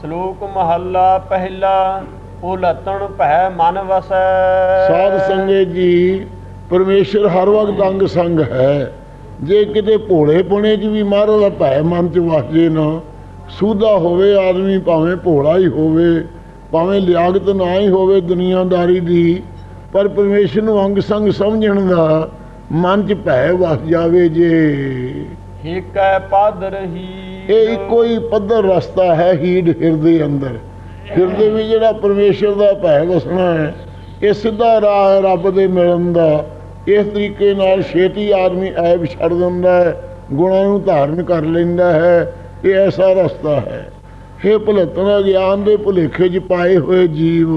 ਸ਼ਲੋਕ ਮਹੱਲਾ ਪਹਿਲਾ, ਉਲਤਣ ਭੈ ਮਨ ਵਸੈ। ਸਾਧ ਸੰਗੇ ਜੀ, ਪਰਮੇਸ਼ਰ ਹਰ ਵਕਤ ਅੰਗ ਸੰਗ ਹੈ। ਜੇ ਕਿਤੇ ਭੋਲੇ ਪੁਣੇ 'ਚ ਵੀ ਮਹਾਰਾਜ ਦਾ ਭੈ ਮਨ 'ਚ ਵਸ ਜੇ ਨਾ, ਸੂਦਾ ਹੋਵੇ ਆਦਮੀ ਭਾਵੇਂ ਭੋਲਾ ਹੀ ਹੋਵੇ, ਭਾਵੇਂ ਲਿਆਗਤ ਨਾ ਹੀ ਹੋਵੇ ਦੁਨੀਆਦਾਰੀ ਦੀ, ਪਰ ਪਰਮੇਸ਼ਰ ਨੂੰ ਅੰਗ ਸੰਗ ਸਮਝਣ ਦਾ ਮਨ 'ਚ ਭੈ ਵਸ ਜਾਵੇ ਜੇ। ਏਕੈ ਪਦ ਰਹੀ ਇਹ ਇੱਕੋ ਪੱਧਰ ਰਸਤਾ ਹੈ ਹੀਡ ਹਿਰਦੇ ਅੰਦਰ। ਹਿਰਦੇ ਵਿੱਚ ਜਿਹੜਾ ਪਰਮੇਸ਼ਰ ਦਾ ਭੈ ਵਸਣਾ ਹੈ, ਇਹ ਸਿੱਧਾ ਰਾਹ ਹੈ ਰੱਬ ਦੇ ਮਿਲਣ ਦਾ। ਇਸ ਤਰੀਕੇ ਨਾਲ ਛੇਤੀ ਆਦਮੀ ਐਬ ਛੱਡ ਦਿੰਦਾ ਹੈ, ਗੁਣਾਂ ਨੂੰ ਧਾਰਨ ਕਰ ਲੈਂਦਾ ਹੈ, ਇਹ ਐਸਾ ਰਸਤਾ ਹੈ। ਇਹ ਭੁਲਤਨਾ, ਗਿਆਨ ਦੇ ਭੁਲੇਖੇ 'ਚ ਪਾਏ ਹੋਏ ਜੀਵ,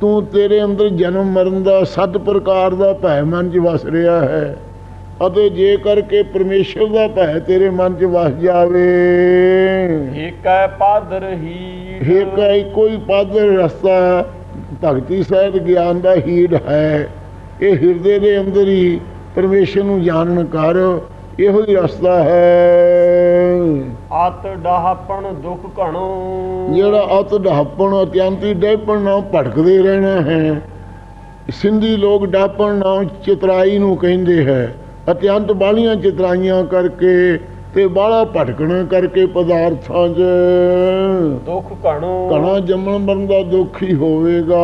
ਤੂੰ ਤੇਰੇ ਅੰਦਰ ਜਨਮ ਮਰਨ ਦਾ ਸੱਤ ਪ੍ਰਕਾਰ ਦਾ ਭੈ ਮਨ 'ਚ ਵਸ ਰਿਹਾ ਹੈ। ਅਤੇ ਜੇ ਕਰਕੇ ਪਰਮੇਸ਼ਰ ਦਾ ਭੈ ਤੇਰੇ ਮਨ 'ਚ ਵਸ ਜਾਵੇ ਏਕੈ ਪਦ ਰਹੀ ਇਹ ਕਈ ਕੋਈ ਪਦ ਰਸਤਾ ਭਗਤੀ ਸਹਿਤ ਗਿਆਨ ਦਾ ਹੀੜ ਹੈ। ਇਹ ਹਿਰਦੇ ਦੇ ਅੰਦਰ ਹੀ ਪਰਮੇਸ਼ਰ ਨੂੰ ਜਾਣਨ ਕਰ ਇਹੋ ਹੀ ਰਸਤਾ ਹੈ। ਅਤ ਡਾਹਪਣ ਦੁਖ ਘਣੋ। ਜਿਹੜਾ ਅਤ ਢਾਪਣ ਅਤਿਅੰਤੀ ਡੇਪਣ ਨਾਲ ਭਟਕਦੇ ਰਹਿਣਾ ਹੈ ਸਿੰਧੀ ਲੋਕ ਡਾਪਣ ਨਾਲ ਚਿਤਰਾਈ ਨੂੰ ਕਹਿੰਦੇ ਹੈ। ਅਤਿਅੰਤ ਬਾਲੀਆਂ ਚਿਤਰਾਈਆਂ ਕਰਕੇ ਤੇ ਬਾਹਲਾ ਭਟਕਣ ਕਰਕੇ ਪਦਾਰਥਾਂ 'ਚ। ਦੁਖ ਘਣੋ। ਘਣਾ ਜੰਮਣ ਮਰਨ ਦਾ ਦੁੱਖ ਹੀ ਹੋਵੇਗਾ।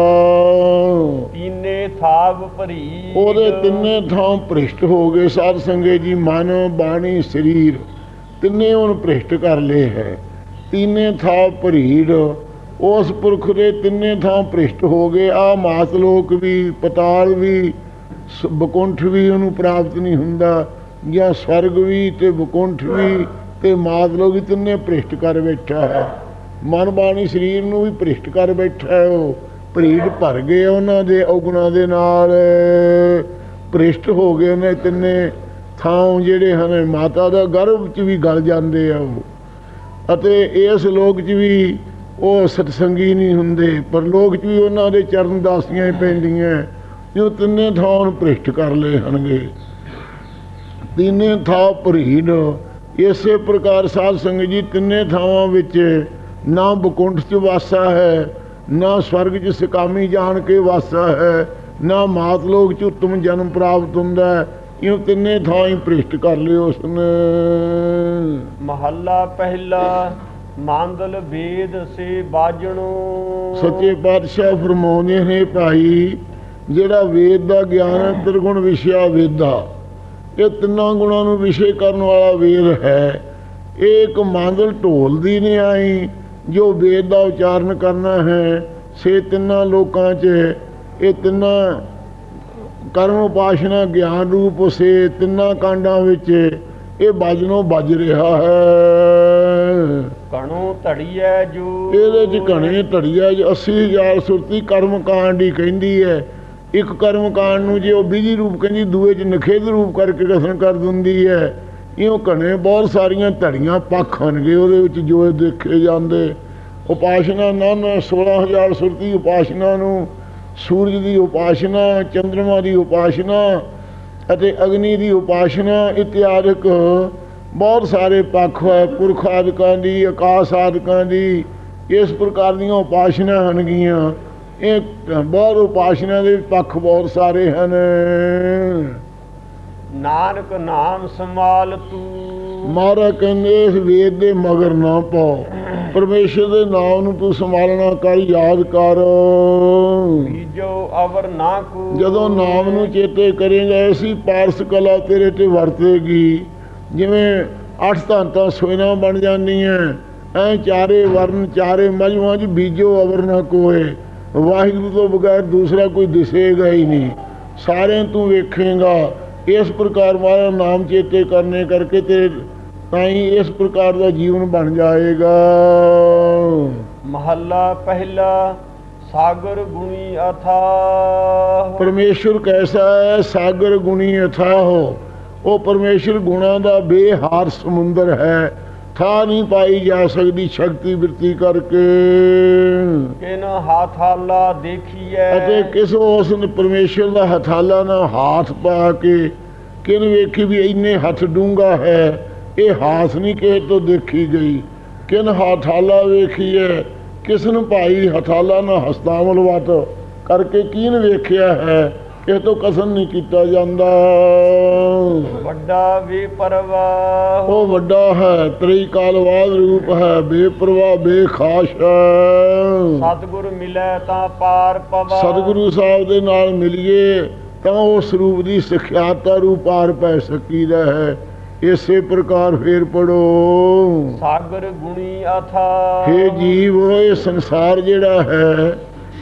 ਤੀਨੇ ਥਾਵ ਭਰੀ। ਉਹਦੇ ਤਿੰਨੇ ਥਾਂ ਭ੍ਰਿਸ਼ਟ ਹੋ ਗਏ। ਸਾਧ ਸੰਗੇ ਜੀ ਮਨ ਬਾਣੀ ਸਰੀਰ ਤਿੰਨੇ ਉਹਨ ਭ੍ਰਿਸ਼ਟ ਕਰ ਲਏ ਹੈ। ਤਿੰਨੇ ਥਾਂ ਭਰੀੜ ਉਸ ਪੁਰਖ ਦੇ ਤਿੰਨੇ ਥਾਂ ਭ੍ਰਿਸ਼ਟ ਹੋ ਗਏ। ਆ ਮਾਤ ਲੋਕ ਵੀ ਪਤਾਲ ਵੀ ਬਕੁੰਠ ਵੀ ਉਹਨੂੰ ਪ੍ਰਾਪਤ ਨਹੀਂ ਹੁੰਦਾ, ਜਾਂ ਸਵਰਗ ਵੀ ਤੇ ਬਕੁੰਠ ਵੀ ਤੇ ਮਾਤ ਲੋਕ ਵੀ ਤਿੰਨੇ ਭ੍ਰਿਸ਼ਟ ਕਰ ਬੈਠਾ ਹੈ। ਮਨ ਬਾਣੀ ਸਰੀਰ ਨੂੰ ਵੀ ਭ੍ਰਿਸ਼ਟ ਕਰ ਬੈਠਾ ਹੈ ਉਹ। ਭਰੀੜ ਭਰ ਗਏ ਉਹਨਾਂ ਦੇ ਔਗੁਣਾਂ ਦੇ ਨਾਲ। ਭ੍ਰਿਸ਼ਟ ਹੋ ਗਏ ਨੇ ਤਿੰਨੇ ਥਾਂ ਜਿਹੜੇ ਹਨ, ਮਾਤਾ ਦਾ ਗਰਭ ਚ ਵੀ ਗਲ ਜਾਂਦੇ ਆ ਉਹ। ਅਤੇ ਇਸ ਲੋਕ 'ਚ ਵੀ ਉਹ ਸਤਸੰਗੀ ਨਹੀਂ ਹੁੰਦੇ, ਪਰ ਲੋਕ 'ਚ ਵੀ ਉਹਨਾਂ ਦੇ ਚਰਨ ਦਾਸੀਆਂ ਹੀ ਜੋ ਤਿੰਨੇ ਥਾਂ ਨੂੰ ਭ੍ਰਿਸ਼ਟ ਕਰ ਲਏ ਹਨਗੇ ਤਿੰਨੇ ਥਾਂ ਭਰੀੜ ਇਸੇ ਪ੍ਰਕਾਰ ਸਾਧ ਸੰਗਤ ਜੀ ਤਿੰਨੇ ਥਾਵਾਂ ਵਿੱਚ ਨਾ ਬਕੁੰਠ 'ਚ ਵਾਸਾ ਹੈ ਨਾ ਸਵਰਗ 'ਚ ਸਕਾਮੀ ਜਾਣ ਕੇ ਵਾਸਾ ਹੈ ਨਾ ਮਾਤ ਲੋਕ 'ਚ ਉਤਮ ਜਨਮ ਪ੍ਰਾਪਤ ਹੁੰਦਾ ਹੈ। ਇਹ ਤਿੰਨੇ ਥਾਂ ਹੀ ਭ੍ਰਿਸ਼ਟ ਕਰ ਲਿਓ ਉਸਨੇ ਮਹੱਲਾ ਪਹਿਲਾ ਮੰਗਲ ਵੇਦ ਸੇ ਬਾਜਣੋ। ਸੱਚੇ ਪਾਤਸ਼ਾਹ ਫਰਮਾਉਂਦੇ ਨੇ ਭਾਈ ਜਿਹੜਾ ਵੇਦ ਦਾ ਗਿਆਨ ਹੈ ਤ੍ਰਿਗੁਣ ਵਿਸ਼ਿਆ ਵੇਦਾ। ਇਹ ਤਿੰਨਾਂ ਗੁਣਾਂ ਨੂੰ ਵਿਸ਼ੇ ਕਰਨ ਵਾਲਾ ਵੇਦ ਹੈ। ਇਹ ਇੱਕ ਮੰਗਲ ਢੋਲ ਦੀ ਨਹੀਂ ਆਈ ਜੋ ਵੇਦ ਦਾ ਉਚਾਰਨ ਕਰਨਾ ਹੈ। ਸੇ ਤਿੰਨਾਂ ਲੋਕਾਂ 'ਚ ਇਹ ਤਿੰਨਾਂ ਕਰਮ ਉਪਾਸ਼ਨਾ ਗਿਆਨ ਰੂਪ ਸੇ ਤਿੰਨਾਂ ਕਾਂਡਾਂ ਵਿੱਚ ਇਹ ਬਾਜਨੋਂ ਵੱਜ ਰਿਹਾ ਹੈ। ਘਣੋ ਧੜੀਐ ਜੋ। ਇਹਦੇ ਚ ਘਣੇ ਧੜੀਆ 'ਚ 80000 ਸੁਰਤੀ ਕਰਮ ਕਾਂਡ ਹੀ ਕਹਿੰਦੀ ਹੈ। ਇੱਕ ਕਰਮ ਕਾਂਡ ਨੂੰ ਜੇ ਉਹ ਬਿਜ਼ੀ ਰੂਪ ਕਹਿੰਦੀ, ਦੂਏ ਚ ਨਖੇਧ ਰੂਪ ਕਰਕੇ ਕਥਨ ਕਰ ਦਿੰਦੀ ਹੈ, ਇਉਂ ਘਣੇ ਬਹੁਤ ਸਾਰੀਆਂ ਧੜੀਆਂ ਪੱਖ ਹਨਗੇ ਉਹਦੇ ਵਿੱਚ ਜੋ ਦੇਖੇ ਜਾਂਦੇ। ਉਪਾਸ਼ਨਾ ਨਾ ਨਾ 16000 ਸੁਰਤੀ ਉਪਾਸ਼ਨਾ ਨੂੰ, ਸੂਰਜ ਦੀ ਉਪਾਸ਼ਨਾ ਚੰ드ਰਮਾ ਦੀ ਉਪਾਸ਼ਨਾ ਅਤੇ ਅਗਨੀ ਦੀ ਉਪਾਸ਼ਨਾ ਇਤਿਆਦਿਕ ਬਹੁਤ ਸਾਰੇ ਪੱਖ ਹੈ, ਪੁਰਖ ਆਦਿਕਾਂ ਦੀ, ਆਕਾਸ਼ ਆਦਿਕਾਂ ਦੀ, ਇਸ ਪ੍ਰਕਾਰ ਦੀਆਂ ਉਪਾਸ਼ਨਾ ਹਨਗੀਆਂ ਇਹ ਬਹੁਤ ਉਪਾਸ਼ਨਾ ਦੇ ਪੱਖ ਬਹੁਤ ਸਾਰੇ ਹਨ। ਨਾਨਕ ਨਾਮ ਸੰਭਾਲ ਤੂੰ। ਮਹਾਰਾ ਕਹਿੰਦੇ ਇਸ ਵੇਦ ਦੇ ਮਗਰ ਨਾ ਪਾਓ। ਪਰਮੇਸ਼ਰ ਦੇ ਨਾਮ ਨੂੰ ਤੂੰ ਸੰਭਾਲਣਾ ਕਰ ਯਾਦ ਕਰ। ਬੀਜੋ ਅਵਰ ਨਾ ਕੂ। ਜਦੋਂ ਨਾਮ ਨੂੰ ਚੇਤੇ ਕਰੇਗਾ ਐਸੀ ਪਾਰਸ ਕਲਾ ਤੇਰੇ ਤੇ ਵਰਤੇਗੀ। ਜਿਵੇਂ ਅੱਠ ਧੰਤਾਂ ਸੋਇਨਾ ਬਣ ਜਾਂਦੀਆਂ ਐ ਚਾਰੇ ਵਰਨ ਚਾਰੇ ਮਜਮਾ ਚ ਬੀਜੋ ਅਵਰ ਨਾ ਕੋਏ। ਵਾਹਿਗੁਰੂ ਤੋਂ ਬਗੈਰ ਦੂਸਰਾ ਕੋਈ ਦਿਸੇਗਾ ਹੀ ਨਹੀਂ। ਸਾਰਿਆਂ ਤੂੰ ਵੇਖੇਗਾ। ਇਸ ਪ੍ਰਕਾਰ ਵਾਲਾ ਨਾਮ ਚੇਤੇ ਕਰਨੇ ਕਰਕੇ ਤੇਰੇ ਤਾਂ ਹੀ ਇਸ ਪ੍ਰਕਾਰ ਦਾ ਜੀਵਨ ਬਣ ਜਾਏਗਾ। ਮਹੱਲਾ ਪਹਿਲਾ ਸਾਗਰ ਗੁਣੀ ਅਥਾ ਪਰਮੇਸ਼ਰ ਕੈਸਾ ਹੈ? ਸਾਗਰ ਗੁਣੀ ਅਥਾਹੋ ਉਹ ਪਰਮੇਸ਼ਰ ਗੁਣਾ ਦਾ ਬੇਹਾਰ ਸਮੁੰਦਰ ਹੈ। ਥਾ ਨਹੀਂ ਪਾਈ ਜਾ ਸਕਦੀ ਸ਼ਕਤੀ ਬਿਰਤੀ ਕਰਕੇ। ਕਿਨ ਹਾਥਾਲਾ ਦੇਖੀਐ। ਅਤੇ ਕਿਸ ਉਸ ਨੇ ਪਰਮੇਸ਼ਰ ਦਾ ਹਥਾਲਾ ਨਾਲ ਹੱਥ ਪਾ ਕੇ ਕਿਨ ਵੇਖੀ ਵੀ ਇੰਨੇ ਹੱਥ ਡੂੰਗਾ ਹੈ ਇਹ ਹਾਥ ਨਹੀਂ ਕਿਸੇ ਤੋਂ ਦੇਖੀ ਗਈ। ਕਿਨ ਹਥਾਲਾ ਵੇਖੀਏ ਕਿਸਨ ਭਾਈ ਹਥਾਲਾ ਨਾ ਹਸਤਾਵਲ ਵਟ ਕਰਕੇ ਕੀਨ ਵੇਖਿਆ ਹੈ ਇਹ ਤੋਂ ਕਸਨ ਨਹੀਂ ਕੀਤਾ ਜਾਂਦਾ। ਵੱਡਾ ਵੀ ਪਰਵਾਹ। ਉਹ ਵੱਡਾ ਹੈ ਤ੍ਰੀ ਕਾਲਵਾਦ ਰੂਪ ਹੈ ਬੇਪਰਵਾਹ ਬੇਖਾਸ ਹੈ। ਸਤਿਗੁਰ ਮਿਲੈ ਤਾਂ ਪਾਰ ਪਵਾ। ਸਤਿਗੁਰੂ ਸਾਹਿਬ ਦੇ ਨਾਲ ਮਿਲੀਏ ਤਾਂ ਉਸ ਰੂਪ ਦੀ ਸਿਖਿਆਤਾ ਰੂਪ ਪਾਰ ਪੈ ਸਕੀਦਾ ਹੈ। ਇਸੇ ਪ੍ਰਕਾਰ ਫੇਰ ਪੜੋ ਸਾਗਰ ਗੁਣੀ ਅਥਾ। हे ਜੀਵ ਇਹ ਸੰਸਾਰ ਜਿਹੜਾ ਹੈ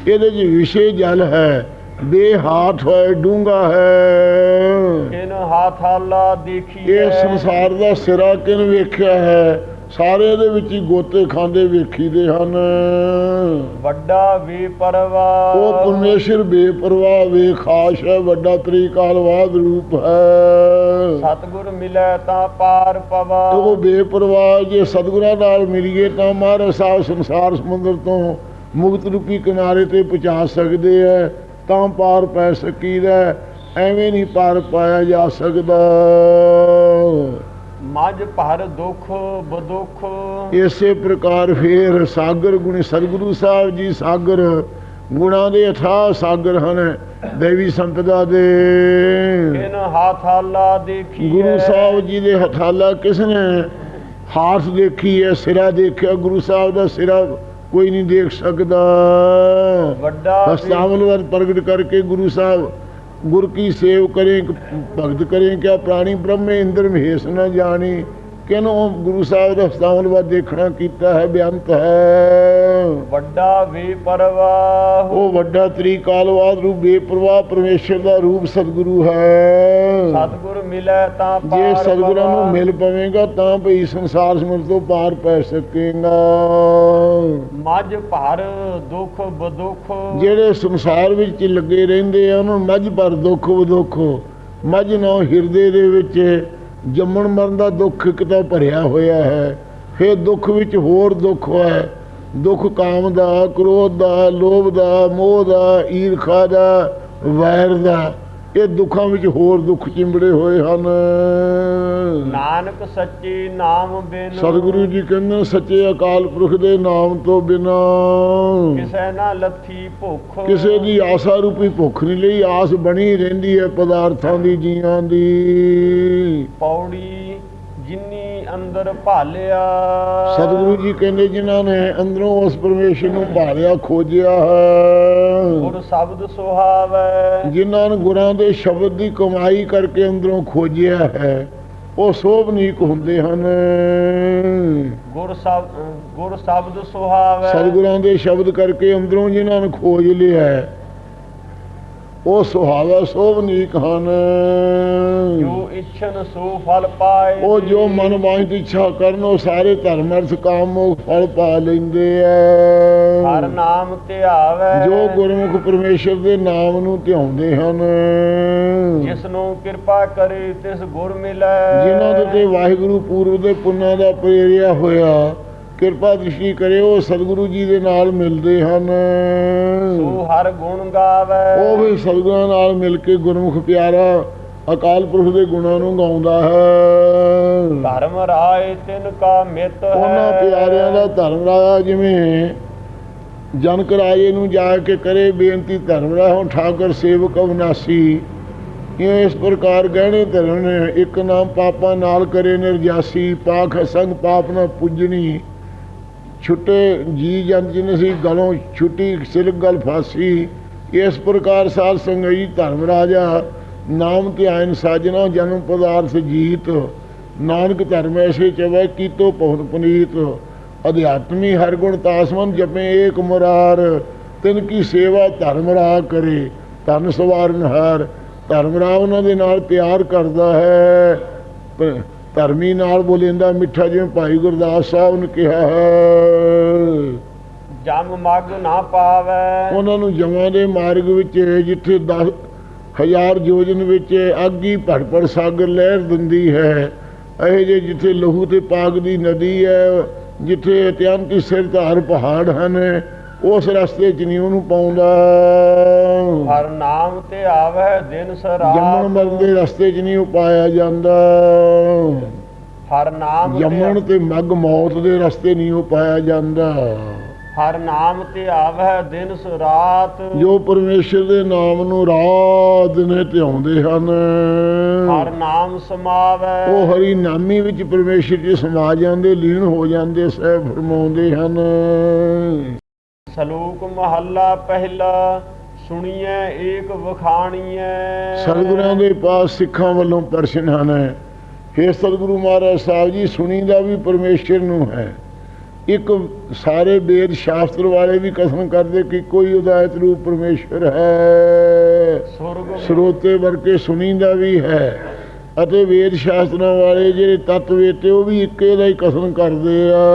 ਇਹਦੇ 'ਚ ਵਿਸ਼ੇ ਜਲ ਹੈ। ਬੇਹਾਥ ਹੋਏ ਡੂੰਗਾ ਹੈ। ਕਿਨ ਹਾਥਾਲਾ ਦੇਖੀਏ ਇਹ ਸੰਸਾਰ ਦਾ ਸਿਰਾ ਕਿਨ ਵੇਖਿਆ ਹੈ? ਸਾਰੇ ਇਹਦੇ ਵਿੱਚ ਹੀ ਗੋਤੇ ਖਾਂਦੇ ਵੇਖੀਦੇ ਹਨ। ਵੱਡਾ ਵੀ ਪਰਵਾਹ ਉਹ ਪਰਮੇਸ਼ਰ ਬੇਪਰਵਾਹ ਵੇਖਾਸ਼ ਹੈ ਵੱਡਾ ਤਰੀਕਾਲਵਾਦ ਰੂਪ ਹੈ। ਸਤਿਗੁਰ ਮਿਲੈ ਤਾਂ ਪਾਰ ਪਵਾ। ਉਹ ਬੇਪਰਵਾਹ ਜੇ ਸਤਿਗੁਰਾਂ ਨਾਲ ਮਿਲੀਏ ਤਾਂ ਮਹਾਰਾਜ ਸਾਹਿਬ ਸੰਸਾਰ ਸਮੁੰਦਰ ਤੋਂ ਮੁਕਤ ਰੂਪੀ ਕਿਨਾਰੇ ਤੇ ਪਹੁੰਚਾ ਸਕਦੇ ਐ ਤਾਂ ਪਾਰ ਪੈ ਸਕੀਦਾ। ਐਵੇਂ ਨਹੀਂ ਪਾਰ ਪਾਇਆ ਜਾ ਸਕਦਾ। ਮਝ ਭਰ ਦੁਖ ਬਦੁਖ। ਇਸੇ ਪ੍ਰਕਾਰ ਫੇਰ ਸਾਗਰ ਗੁਣੀ ਸਤਿਗੁਰੂ ਸਾਹਿਬ ਜੀ ਸਾਗਰ ਗੁਣਾਂ ਦੇ ਅਥਾਹ ਸਾਗਰ ਹਨ ਦੇਵੀ ਸੰਪਦਾ ਦੇ ਕਿਨ ਹਾਥਾਲਾ ਦੇਖੀਏ ਗੁਰੂ ਸਾਹਿਬ ਜੀ ਦੇ ਹਥਾਲਾ ਕਿਸ ਨੇ? ਹਾਥ ਦੇਖੀ ਹੈ ਸਿਰਾ ਦੇਖਿਆ ਗੁਰੂ ਸਾਹਿਬ ਦਾ ਸਿਰਾ ਕੋਈ ਨਹੀਂ ਦੇਖ ਸਕਦਾ। ਵੱਡਾ ਹਸਤਾਵਲ ਵਰ ਪ੍ਰਗਟ ਕਰਕੇ ਗੁਰੂ ਸਾਹਿਬ ਗੁਰ ਕੀ ਸੇਵ ਕਰੇ ਭਗਤ ਕਰੇ ਕਿਆ ਪ੍ਰਾਣੀ ਬ੍ਰਹਮੇ ਇੰਦਰ ਮਹੇਸ਼ ਨ ਜਾਣੀ। ਕਿਨੋਂ ਗੁਰੂ ਸਾਹਿਬ ਦਾ ਹਸਤਾਵਲ ਵਰ ਦੇਖਣਾ ਕੀਤਾ ਹੈ ਬੇਅੰਤ ਹੈ। ਵੱਡਾ ਵੀ ਪਰਵਾਹ। ਉਹ ਵੱਡਾ ਤ੍ਰਿਕਾਲਵਾਦ ਰੂਪ ਬੇਪਰਵਾਹ ਪਰਮੇਸ਼ਰ ਦਾ ਰੂਪ ਸਤਿਗੁਰੂ ਹੈ। ਸਤਿਗੁਰ ਮਿਲੈ ਤਾਂ ਪਾਰ ਜੇ ਸਤਿਗੁਰਾਂ ਨੂੰ। ਮਿਲ ਪਵੇਗਾ ਤਾਂ ਭਈ ਸੰਸਾਰ ਸਮੁੰਦਰ ਤੋਂ ਪਾਰ ਪੈ ਸਕੇਗਾ। ਮਝ ਭਰ ਦੁਖ ਬਦੁਖ। ਜਿਹੜੇ ਸੰਸਾਰ ਵਿੱਚ ਲੱਗੇ ਰਹਿੰਦੇ ਆ ਉਹਨਾਂ ਨੂੰ ਮੱਝ ਪਰ ਦੁੱਖ ਦੁੱਖ ਮੱਝ ਨਾ ਹਿਰਦੇ ਦੇ ਵਿੱਚ ਜੰਮਣ ਮਰਨ ਦਾ ਦੁੱਖ ਇੱਕ ਤਾਂ ਭਰਿਆ ਹੋਇਆ ਹੈ, ਫਿਰ ਦੁੱਖ ਵਿੱਚ ਹੋਰ ਦੁੱਖ ਹੈ। ਦੁੱਖ ਕਾਮ ਦਾ, ਕ੍ਰੋਧ ਦਾ, ਲੋਭ ਦਾ, ਮੋਹ ਦਾ, ਈਰਖਾ ਦਾ, ਵੈਰ ਦਾ। ਇਹ ਦੁੱਖਾਂ ਵਿੱਚ ਹੋਰ ਦੁੱਖ ਚਿੰਬੜੇ ਹੋਏ ਹਨ। ਨਾਨਕ ਸੱਚੇ ਨਾਮ ਬਿਨ ਸਤਿਗੁਰੂ ਜੀ ਕਹਿੰਦੇ ਸੱਚੇ ਅਕਾਲ ਪੁਰਖ ਦੇ ਨਾਮ ਤੋਂ ਬਿਨਾ ਕਿਸੇ ਨਾ ਲੱਥੀ ਭੁੱਖ। ਕਿਸੇ ਦੀ ਆਸਾ ਰੂਪੀ ਭੁੱਖ ਨਹੀਂ ਲਈ ਆਸ ਬਣੀ ਰਹਿੰਦੀ ਹੈ ਪਦਾਰਥਾਂ ਦੀ ਜੀਆਂ ਦੀ। ਪੌੜੀ ਜਿਨੀ ਅੰਦਰ ਭਾਲਿਆ। ਸਤਿਗੁਰੂ ਜੀ ਕਹਿੰਦੇ ਜਿਨ੍ਹਾਂ ਨੇ ਅੰਦਰੋਂ ਉਸ ਪਰਮੇਸ਼ਰ ਨੂੰ ਭਾਲਿਆ ਖੋਜਿਆ ਹੈ। ਗੁਰ ਸ਼ਬਦ ਸੁਹਾਵੈ। ਜਿਨ੍ਹਾਂ ਨੇ ਗੁਰਾਂ ਦੇ ਸ਼ਬਦ ਦੀ ਕਮਾਈ ਕਰਕੇ ਅੰਦਰੋਂ ਖੋਜਿਆ ਹੈ ਉਹ ਸੋਭਨੀਕ ਹੁੰਦੇ ਹਨ। ਗੁਰ ਸ਼ਬਦ ਗੁਰ ਸ਼ਬਦ ਸੁਹਾਵੈ। ਸਤਿਗੁਰਾਂ ਦੇ ਸ਼ਬਦ ਕਰਕੇ ਅੰਦਰੋਂ ਜਿਨ੍ਹਾਂ ਨੇ ਖੋਜ ਲਿਆ ਹੈ ਉਹ ਸੁਹਾਵਾ ਸੋਭਨੀਕ ਹਨ। ਜੋ ਇਛਨ ਸੋ ਫਲ ਪਾਏ। ਉਹ ਜੋ ਮਨ ਵਾਂਝ ਇੱਛਾ ਕਰਨ ਉਹ ਸਾਰੇ ਧਰਮ ਅਰਥ ਕਾਮ ਮੋਖ ਫਲ ਪਾ ਲੈਂਦੇ ਹਰ ਆ ਨਾਮ ਧਿਆਵੈ ਜੋ ਗੁਰਮੁਖ ਪਰਮੇਸ਼ਰ ਦੇ ਨਾਮ ਨੂੰ ਧਿਆਉਂਦੇ ਹਨ। ਜਿਸ ਨੂੰ ਕਿਰਪਾ ਕਰੇ ਤਿਸ ਗੁਰ ਮਿਲੈ। ਜਿਨ੍ਹਾਂ ਦੇ ਤੇ ਵਾਹਿਗੁਰੂ ਪੂਰਵ ਦੇ ਪੁੰਨਾਂ ਦਾ ਪ੍ਰੇਰਿਆ ਹੋਇਆ। ਕਿਰਪਾ ਦ੍ਰਿਸ਼ਟੀ ਕਰੇ ਉਹ ਸਤਿਗੁਰੂ ਜੀ ਦੇ ਨਾਲ ਮਿਲਦੇ ਹਨ। ਸੋ ਹਰ ਗੁਣ ਗਾਵੈ। ਉਹ ਵੀ ਸਤਿਗੁਰਾਂ ਨਾਲ ਮਿਲ ਕੇ ਗੁਰਮੁਖ ਪਿਆਰਾ ਅਕਾਲ ਪੁਰਖ ਦੇ ਗੁਣਾਂ ਨੂੰ ਗਾਉਂਦਾ ਹੈ। ਧਰਮ ਰਾਏ ਤਿਨ ਕਾ ਮਿਤ ਹੈ। ਉਹਨਾਂ ਪਿਆਰਿਆਂ ਦਾ ਧਰਮ ਰਾਜਾ ਜਿਵੇਂ ਜਨਕ ਰਾਜੇ ਨੂੰ ਜਾ ਕੇ ਕਰੇ ਬੇਨਤੀ ਧਰਮ ਰਾਹੁ ਠਾਕਰ ਸੇਵਕ ਅਵਨਾਸੀ ਇਹ ਇਸ ਪ੍ਰਕਾਰ ਗਹਿਣੇ ਧਰਨ ਇੱਕ ਨਾਮ ਪਾਪਾਂ ਨਾਲ ਕਰੇ ਨਿਰਜਾਸੀ ਪਾਖ ਸੰਗ ਪਾਪ ਨਾ ਪੁੱਜਣੀ। ਛੁੱਟੇ ਜੀ ਜਨ ਜਿਨ ਸੀ ਗਲੋਂ ਛੁੱਟੀ ਸਿਲਕ ਗਲ ਫਾਸੀ। ਇਸ ਪ੍ਰਕਾਰ ਸਾਧ ਸੰਗਈ, ਧਰਮ ਰਾਜਾ, ਨਾਮ ਧਿਆਨ ਸਾਜਣਾ ਜਨਮ ਪਦਾਰਥ ਜੀਤ। ਨਾਨਕ ਧਰਮ ਐਸੇ ਚਵੈ, ਕੀਤੋ ਪਹੁਨ ਪੁਨੀਤ। ਅਧਿਆਤਮੀ ਹਰ ਗੁਣ ਤਾਸਮਨ ਜਪੇ ਏਕ ਮੁਰਾਰ। ਤਿਨ ਕੀ ਸੇਵਾ ਧਰਮ ਰਾ ਕਰੇ, ਧਨ ਸਵਾਰਨ ਹਾਰ। ਧਰਮ ਰਾਹ ਉਹਨਾਂ ਦੇ ਨਾਲ ਪਿਆਰ ਕਰਦਾ ਹੈ। ਧਰਮੀ ਨਾਲ ਬੋਲਿੰਦਾ ਮਿੱਠਾ ਜਿਵੇਂ ਭਾਈ ਗੁਰਦਾਸ ਸਾਹਿਬ ਨੇ ਕਿਹਾ ਹੈ। ਜਮ ਮਗ ਨਾ ਪਾਵੈ। ਉਹਨਾਂ ਨੂੰ ਜਮਾਂ ਦੇ ਮਾਰਗ ਵਿੱਚ ਜਿੱਥੇ 10 ਹਜ਼ਾਰ ਯੋਜਨ ਵਿੱਚ ਆਗੀ ਭੜਪੜ ਸਾਗਰ ਲਹਿਰ ਦਿੰਦੀ ਹੈ ਇਹ ਜੇ ਜਿੱਥੇ ਲਹੂ ਤੇ ਪਾਗ ਦੀ ਨਦੀ ਹੈ ਜਿੱਥੇ ਅਤਿਅੰਤ ਸਿਰ ਧਾਰ ਪਹਾੜ ਹਨ ਉਸ ਰਸਤੇ 'ਚ ਨਹੀਂ ਉਹਨੂੰ ਪਾਉਂਦਾ। ਹਰ ਨਾਮ ਧਿਆਵੈ ਦਿਨ ਜੰਮਣ ਸਰਾਤ ਮਰਨ ਦੇ ਰਸਤੇ 'ਚ ਨਹੀਂ ਉਹ ਪਾਇਆ ਜਾਂਦਾ। ਹਰ ਨਾਮ ਜੰਮਣ ਤੇ ਤੇ ਮੱਗ ਮੌਤ ਦੇ ਰਸਤੇ ਨਹੀਂ ਉਹ ਪਾਇਆ ਜਾਂਦਾ। ਹਰ ਨਾਮ ਤੇ ਆਵਹਿ ਦਿਨ ਸੁ ਰਾਤ ਜੋ ਪਰਮੇਸ਼ਰ ਦੇ ਨਾਮ ਨੂੰ ਰਾਤ ਨੇ ਧਿਆਉਂਦੇ ਹਨ। ਹਰ ਨਾਮ ਸਮਾਵੈ। ਉਹ ਹਰੀ ਨਾਮੀ ਵਿੱਚ ਪਰਮੇਸ਼ਰ ਜੀ ਸਮਾ ਜਾਂਦੇ ਲੀਨ ਹੋ ਜਾਂਦੇ ਸਹਿ ਫਰਮਾਉਂਦੇ ਹਨ। ਸਲੋਕ ਮਹੱਲਾ ਪਹਿਲਾ ਸੁਣੀਐ ਏਕ ਵਖਾਣੀਐ। ਸਤਿਗੁਰਾਂ ਦੇ ਪਾਸ ਸਿੱਖਾਂ ਵੱਲੋਂ ਪ੍ਰਸ਼ਨ ਹਨ। हे ਸਤਿਗੁਰੂ ਮਹਾਰਾਜ ਸਾਹਿਬ ਜੀ ਸੁਣੀਦਾ ਵੀ ਪਰਮੇਸ਼ਰ ਨੂੰ ਹੈ। ਇੱਕ ਸਾਰੇ ਵੇਦ ਸ਼ਾਸਤਰ ਵਾਲੇ ਵੀ ਕਥਨ ਕਰਦੇ ਕਿ ਕੋਈ ਉਦਾਇਤ ਰੂਪ ਪਰਮੇਸ਼ਰ ਹੈ। ਸਰੋਤੇ ਵਰਕੇ ਸੁਣੀਦਾ ਵੀ ਹੈ। ਅਤੇ ਵੇਦ ਸ਼ਾਸਤਰਾਂ ਵਾਲੇ ਜਿਹੜੇ ਤੱਤ ਵੇਤੇ ਉਹ ਵੀ ਇੱਕੇ ਦਾ ਹੀ ਕਥਨ ਕਰਦੇ ਆ।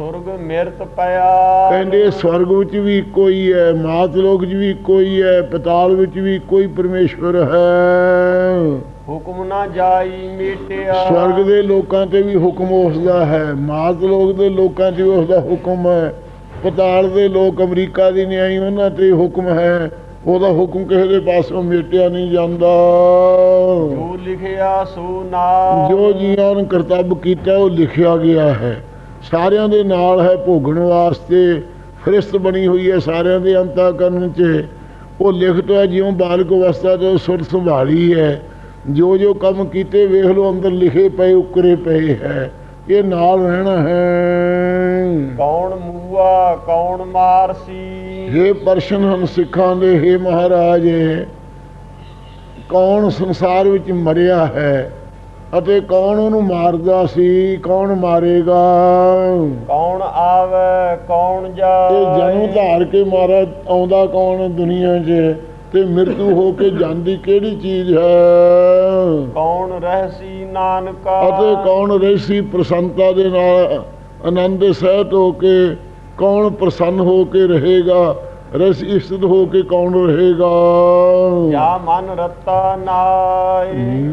ਸੁਰਗ ਮਿਰਤ ਪਿਆ। ਕਹਿੰਦੇ ਸਵਰਗ ਵਿੱਚ ਵੀ ਇੱਕੋ ਹੀ ਹੈ ਮਾਤ ਲੋਕ ਵਿੱਚ ਵੀ ਇੱਕੋ ਹੀ ਹੈ ਪਤਾਲ ਵਿੱਚ ਵੀ ਹੀ ਪਰਮੇਸ਼ਵਰ ਹੈ। ਹੁਕਮ ਨਾ ਜਾਈ ਮੀਟਿਆ। ਸਵਰਗ ਦੇ ਲੋਕਾਂ ਤੇ ਵੀ ਹੁਕਮ ਉਸ ਦਾ ਹੈ ਮਾਤ ਲੋਕ ਦੇ ਲੋਕਾਂ ਤੇ ਵੀ ਉਸ ਦਾ ਹੁਕਮ ਹੈ। ਪਤਾਲ ਦੇ ਲੋਕ ਅਮਰੀਕਾ ਦੀ ਨਿਆਈ ਉਹਨਾਂ ਤੇ ਹੁਕਮ ਹੈ। ਉਹਦਾ ਹੁਕਮ ਕਿਸੇ ਦੇ ਪਾਸੋਂ ਮੇਟਿਆ ਨਹੀਂ ਜਾਂਦਾ। ਜੋ ਲਿਖਿਆ ਸੋ ਨਾਮ ਜੋ ਜੀਆਂ ਨੇ ਕਰਤੱਵ ਕੀਤਾ ਉਹ ਲਿਖਿਆ ਗਿਆ ਹੈ। ਸਾਰਿਆਂ ਦੇ ਨਾਲ ਹੈ ਭੋਗਣ ਵਾਸਤੇ। ਫਰਿਸ਼ਤ ਬਣੀ ਹੋਈ ਹੈ ਸਾਰਿਆਂ ਦੇ ਅੰਤਕਰਨ 'ਚ। ਉਹ ਲਿਖਤ ਹੈ ਜਿਉਂ ਬਾਲਕ ਅਵਸਥਾ ਤੋਂ ਸੁਰ ਸੰਭਾਲੀ ਹੈ। ਜੋ ਜੋ ਕੰਮ ਕੀਤੇ ਵੇਖ ਲਓ ਅੰਦਰ ਲਿਖੇ ਪਏ ਉਕਰੇ ਪਏ ਹੈ। ਇਹ ਨਾਲ ਰਹਿਣਾ ਹੈ। ਕੌਣ ਮੂਆ ਕੌਣ ਮਾਰਸੀ हे ਪਰਸ਼ਨ ਹਨ ਸਿੱਖਾਂ ਦੇ हे ਮਹਾਰਾਜ। ਕੌਣ ਸੰਸਾਰ ਵਿੱਚ ਮਰਿਆ ਹੈ? ਅਤੇ ਕੌਣ ਉਹਨੂੰ ਮਾਰਦਾ ਸੀ ਕੌਣ ਮਾਰੇਗਾ? ਕੌਣ ਆਵੇ ਕੌਣ ਇਹ ਜਾਏ ਜਨਮ ਧਾਰ ਕੇ ਮਾਰਾ ਆਉਂਦਾ ਕੌਣ ਦੁਨੀਆ 'ਚ? ਤੇ ਮ੍ਰਿਤੂ ਹੋ ਕੇ ਜਾਂਦੀ ਕਿਹੜੀ ਚੀਜ਼ ਹੈ? ਕੌਣ ਰਹਿਸੀ ਨਾਨਕਾ? ਅਤੇ ਕੌਣ ਰਹਿਸੀ ਪ੍ਰਸੰਨਤਾ ਦੇ ਨਾਲ ਆਨੰਦ ਸਹਿਤ ਹੋ ਕੇ ਕੌਣ ਪ੍ਰਸੰਨ ਹੋ ਕੇ ਰਹੇਗਾ? ਰਸ ਇਸਤ ਹੋ ਕੇ ਕੌਣ ਰਹੇਗਾ? ਜਾ ਮਨ ਰਤਾ ਨਾਏ?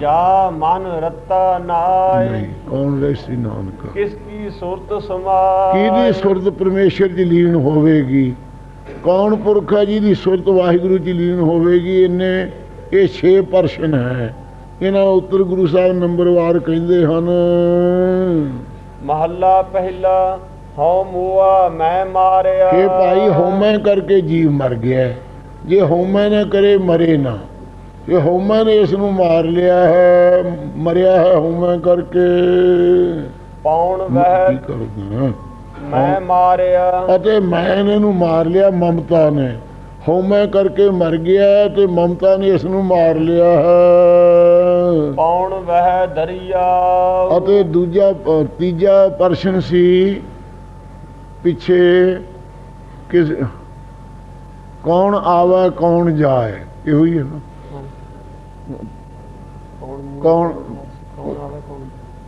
ਜਾ ਮਨ ਰਤਾ ਨਾਏ। ਕੌਣ ਰਹਿਸੀ ਨਾਨਕ? ਕਿਸ ਕੀ ਸੁਰਤ ਸਮਾਏ। ਕਿਹਦੀ ਸੁਰਤ ਪਰਮੇਸ਼ਰ ਦੀ ਲੀਨ ਹੋਵੇਗੀ? ਕੌਣ ਪੁਰਖ ਹੈ ਜਿਹਦੀ ਸੁਰਤ ਵਾਹਿਗੁਰੂ ਜੀ ਲੀਨ ਹੋਵੇਗੀ? ਇਹਨੇ ਇਹ 6 ਪਰਸ਼ਨ ਹੈ। ਇਹਨਾਂ ਉੱਤਰ ਗੁਰੂ ਸਾਹਿਬ ਨੰਬਰਵਾਰ ਕਹਿੰਦੇ ਹਨ। ਮਹੱਲਾ ਪਹਿਲਾ ਹਉ ਮੂਆ ਮੈਂ ਮਾਰਿਆ। ਕਿ ਭਾਈ ਹਉਮੈ ਕਰਕੇ ਜੀਵ ਮਰ ਗਿਆ। ਜੇ ਹਉਮੈ ਨਾ ਕਰੇ ਮਰੇ ਨਾ। ਇਹ ਹਉਮੈ ਨੇ ਇਸ ਨੂੰ ਮਾਰ ਲਿਆ ਹੈ ਮਰਿਆ ਹੈ ਹਉਮੈ ਕਰਕੇ। ਪੌਣ ਕੀ ਵਹਿ ਮੈਂ ਮਾਰਿਆ। ਅਤੇ ਮੈਂ ਇਹਨੂੰ ਮਾਰ ਲਿਆ ਮਮਤਾ ਨੇ। ਹਉਮੈ ਕਰਕੇ ਮਰ ਗਿਆ ਤੇ ਮਮਤਾ ਨੇ ਇਸ ਨੂੰ ਮਾਰ ਲਿਆ ਹੈ। ਪੌਣ ਵਹਿ ਦਰਿਆ? ਅਤੇ ਦੂਜਾ ਤੀਜਾ ਪਰਸ਼ਨ ਸੀ ਪਿੱਛੇ ਕਿਸ ਕੌਣ ਆਵੇ ਕੌਣ ਜਾਏ। ਇਹੋ ਹੀ ਹੈ ਨਾ। ਕੌਣ ਕੌਣ ਆਵੇ ਕੌਣ